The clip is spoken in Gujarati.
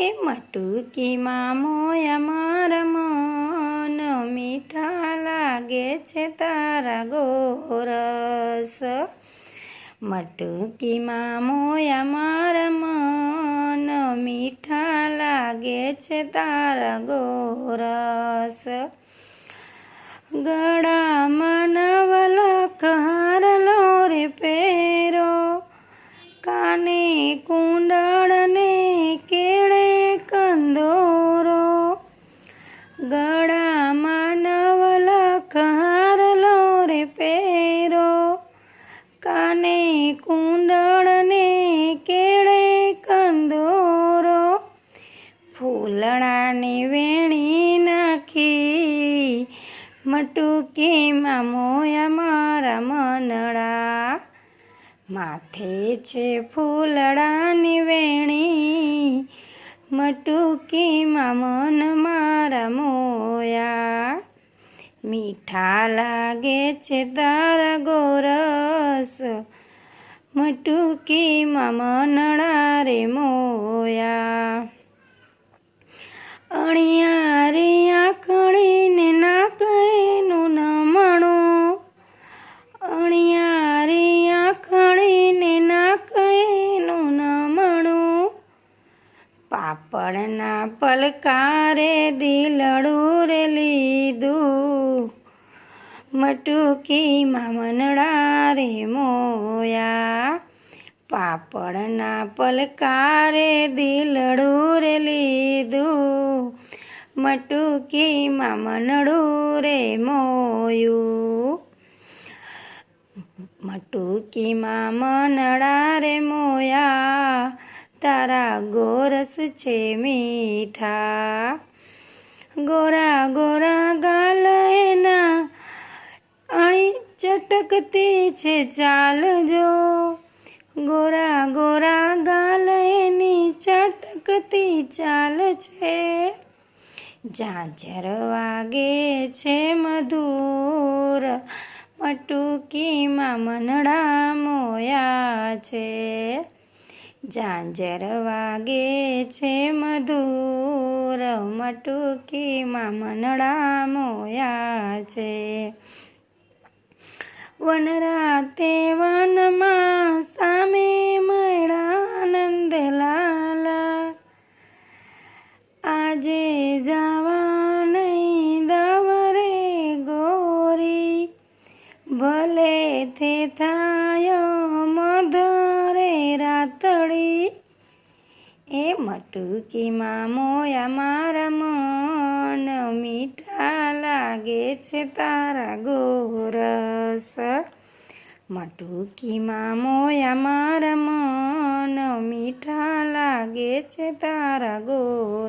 એ મટુકીમાં મોયા મારા મન મીઠા લાગે છે તારા ગોરસ. મટુકીમાં મોયા મારા મન મીઠા લાગે છે તારા ગોરસ. ગળામાં મટુકીમાં મોયા મારા મનડા. માથે છે ફૂલડાની વેણી. મટુકીમાં મન મારા મોયા. મીઠા લાગે છે તારા ગોરસ. મટુકીમાં મનડા રે પાપડના પલકારે દિલડું રે લીધું. મટુકીમાં મનડા રે મોયા. પાપડના પલકારે દિલડું રે લીધું. મટુકીમાં મનડું રે મોયું. મટુકીમાં મનડા રે મોયા. તારા ગોરસ છે મીઠા. ગોરા ગોરા ગાલ એના. અણી ચટકતી છે ચાલજો ગોરા ગોરા ગાલ એની ચટકતી ચાલ છે. ઝાંઝર વાગે છે મધુર. મટુકીમાં મનડા મોયા છે. ઝાંઝર વાગે છે મધુર મટુકીમાં મનડા મોયા છે. વનરાતે વનમાં સામે મળાનંદ લાલા આજે જવા નહીં દવરે ગોરી. ભલે તે થાય મધરે રાતડી એ મટુકીમાં મોયા મારા મન, મીઠા લાગે છે તારા ગોરસ. મટુકીમાં મોયા મારા મન, મીઠા લાગે છે તારા ગો